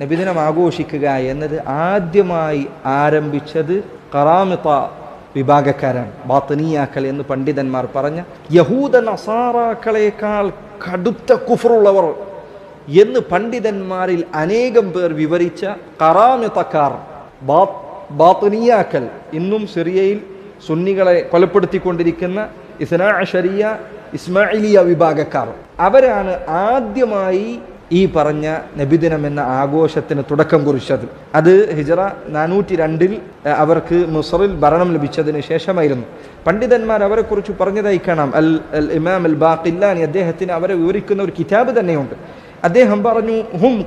നബിദിനം ആഘോഷിക്കുക എന്നത് ആദ്യമായി ആരംഭിച്ചത് കറാമിത വിഭാഗക്കാരാണ്. ബാത്തനിയാക്കൾ എന്ന് പണ്ഡിതന്മാർ പറഞ്ഞ യഹൂദ നസാറാക്കളേക്കാൾ കടുത്ത കുഫറുള്ളവർ എന്ന് പണ്ഡിതന്മാരിൽ അനേകം പേർ വിവരിച്ച കറാമിതക്കാർ ബാത്തനിയാക്കൽ ഇന്നും സിറിയയിൽ സുന്നികളെ കൊലപ്പെടുത്തിക്കൊണ്ടിരിക്കുന്ന ഇസ്നാ ഷരിയ ഇസ്മായിലിയ വിഭാഗക്കാർ. അവരാണ് ആദ്യമായി ഈ പറഞ്ഞ നബിദിനം എന്ന ആഘോഷത്തിന് തുടക്കം കുറിച്ചത്. അത് ഹിജറ നാനൂറ്റി രണ്ടിൽ അവർക്ക് മുസറിൽ ഭരണം ലഭിച്ചതിന് ശേഷമായിരുന്നു. പണ്ഡിതന്മാർ അവരെക്കുറിച്ച് പറഞ്ഞതായി കാണാം. അൽ അൽ ഇമാം അൽ ബാഖില്ലാനി അദ്ദേഹത്തിന് അവരെ വിവരിക്കുന്ന ഒരു കിതാബ് തന്നെയുണ്ട്. അദ്ദേഹം പറഞ്ഞു ഹും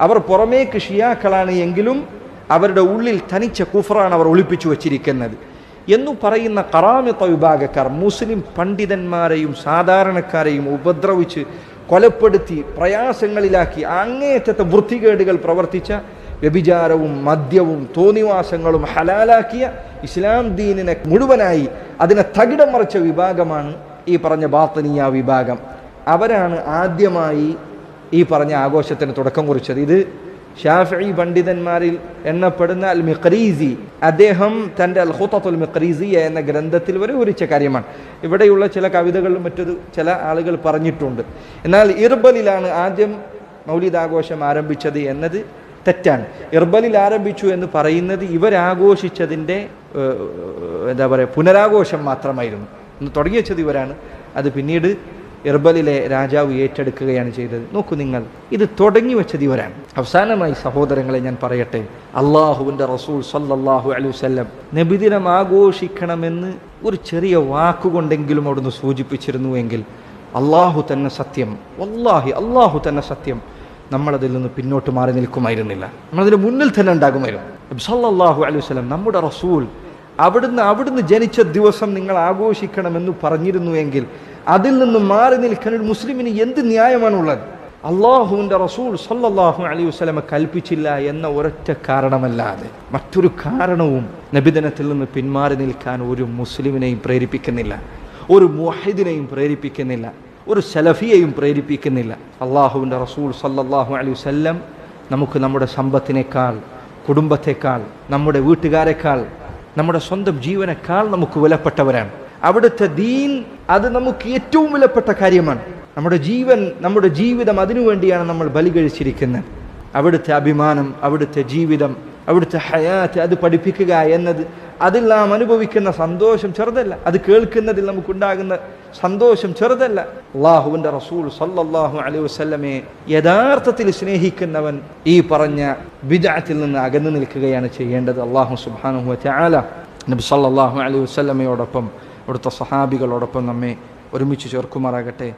അവർ പുറമേക്ക് ഷിയാക്കളാണ് എങ്കിലും അവരുടെ ഉള്ളിൽ തനിച്ച കുഫറാണ് അവർ ഒളിപ്പിച്ചു വച്ചിരിക്കുന്നത്. എന്നു പറയുന്ന കറാമിത്ത വിഭാഗക്കാർ മുസ്ലിം പണ്ഡിതന്മാരെയും സാധാരണക്കാരെയും ഉപദ്രവിച്ച് കൊലപ്പെടുത്തി പ്രയാസങ്ങളിലാക്കി അങ്ങേയറ്റത്തെ വൃത്തികേടുകൾ പ്രവർത്തിച്ച വ്യഭിചാരവും മദ്യവും തോന്നിവാസങ്ങളും ഹലാലാക്കിയ ഇസ്ലാം ദീനിനെ മുഴുവനായി അതിനെ തകിടം മറിച്ച വിഭാഗമാണ് ഈ പറഞ്ഞ ബാത്തനിയ വിഭാഗം. അവരാണ് ആദ്യമായി ഈ പറഞ്ഞ ആഘോഷത്തിന് തുടക്കം കുറിച്ചത്. ഇത് ഷാഫി പണ്ഡിതന്മാരിൽ എണ്ണപ്പെടുന്ന അൽ മിഖ്രീസി അദ്ദേഹം തന്റെ അൽ ഖുത്തത്തുൽ മിഖ്രീസിയ എന്ന ഗ്രന്ഥത്തിൽ വരെ വിവരിച്ച കാര്യമാണ്. ഇവിടെയുള്ള ചില കവിതകളും മറ്റൊരു ചില ആളുകൾ പറഞ്ഞിട്ടുണ്ട്. എന്നാൽ ഇർബലിലാണ് ആദ്യം മൗലിദാഘോഷം ആരംഭിച്ചത് എന്നത് തെറ്റാണ്. ഇർബലിൽ ആരംഭിച്ചു എന്ന് പറയുന്നത് ഇവരാഘോഷിച്ചതിന്റെ എന്താ പറയുക പുനരാഘോഷം മാത്രമായിരുന്നു. തുടങ്ങി വെച്ചത് ഇവരാണ്. അത് പിന്നീട് ഇർബലിലെ രാജാവ് ഏറ്റെടുക്കുകയാണ് ചെയ്തത്. നോക്കൂ നിങ്ങൾ ഇത് തുടങ്ങി വെച്ചത് ഇവരാണ്. അവസാനമായി സഹോദരങ്ങളെ ഞാൻ പറയട്ടെ അള്ളാഹുവിന്റെ റസൂൽ സല്ലാഹു അലൈഹി വസല്ലം നബിദിനം ആഘോഷിക്കണമെന്ന് ഒരു ചെറിയ വാക്കുകൊണ്ടെങ്കിലും അവിടുന്ന് സൂചിപ്പിച്ചിരുന്നുവെങ്കിൽ അള്ളാഹു തന്നെ സത്യം വല്ലാഹി അള്ളാഹു തന്നെ സത്യം നമ്മളതിൽ നിന്ന് പിന്നോട്ട് മാറി നിൽക്കുമായിരുന്നില്ല. നമ്മളതിന് മുന്നിൽ തന്നെ ഉണ്ടാകുമായിരുന്നു. സല്ലാഹു അലൈഹി വസല്ലം നമ്മുടെ റസൂൽ അവിടുന്ന് അവിടുന്ന് ജനിച്ച ദിവസം നിങ്ങൾ ആഘോഷിക്കണമെന്ന് പറഞ്ഞിരുന്നുവെങ്കിൽ അതിൽ നിന്ന് മാറി നിൽക്കാൻ ഒരു മുസ്ലിമിന് എന്ത് ന്യായമാണുള്ളത്? അള്ളാഹുവിന്റെ റസൂൽ സല്ലാഹു അലൈഹി വസ്ലമ കൽപ്പിച്ചില്ല എന്ന ഒരൊറ്റ കാരണമല്ലാതെ മറ്റൊരു കാരണവും നബിദിനത്തിൽ നിന്ന് പിന്മാറി നിൽക്കാൻ ഒരു മുസ്ലിമിനെയും പ്രേരിപ്പിക്കുന്നില്ല. ഒരു മുഹിദിനെയും പ്രേരിപ്പിക്കുന്നില്ല. ഒരു സലഫിയെയും പ്രേരിപ്പിക്കുന്നില്ല. അള്ളാഹുവിന്റെ റസൂൽ സല്ലാഹു അലൈഹി വസ്ല്ലം നമുക്ക് നമ്മുടെ സമ്പത്തിനേക്കാൾ കുടുംബത്തെക്കാൾ നമ്മുടെ വീട്ടുകാരെക്കാൾ നമ്മുടെ സ്വന്തം ജീവനേക്കാൾ നമുക്ക് വിലപ്പെട്ടവരാണ്. അവിടുത്തെ ദീൻ അത് നമുക്ക് ഏറ്റവും വിലപ്പെട്ട കാര്യമാണ്. നമ്മുടെ ജീവൻ നമ്മുടെ ജീവിതം അതിനുവേണ്ടിയാണ് നമ്മൾ ബലി കഴിച്ചിരിക്കുന്നത്. അവിടുത്തെ അഭിമാനം അവിടുത്തെ ജീവിതം അവിടുത്തെ ഹയാത്ത് അത് പഠിപ്പിക്കുക എന്നത് അതിൽ നാം അനുഭവിക്കുന്ന സന്തോഷം ചെറുതല്ല. അത് കേൾക്കുന്നതിൽ നമുക്കുണ്ടാകുന്ന സന്തോഷം ചെറുതല്ല. അള്ളാഹുവിന്റെ റസൂൽ സല്ലാഹു അലൈഹി വസ്ലമെ യഥാർത്ഥത്തിൽ സ്നേഹിക്കുന്നവൻ ഈ പറഞ്ഞ ബിദഅത്തിൽ നിന്ന് അകന്നു നിൽക്കുകയാണ് ചെയ്യേണ്ടത്. അള്ളാഹു സുബ്ഹാനഹു വതആല നബി സല്ലല്ലാഹു അലൈഹി വസല്ലമയോടൊപ്പം അവിടുത്തെ സഹാബികളോടൊപ്പം നമ്മെ ഒരുമിച്ച് ചേർക്കുമാറാകട്ടെ.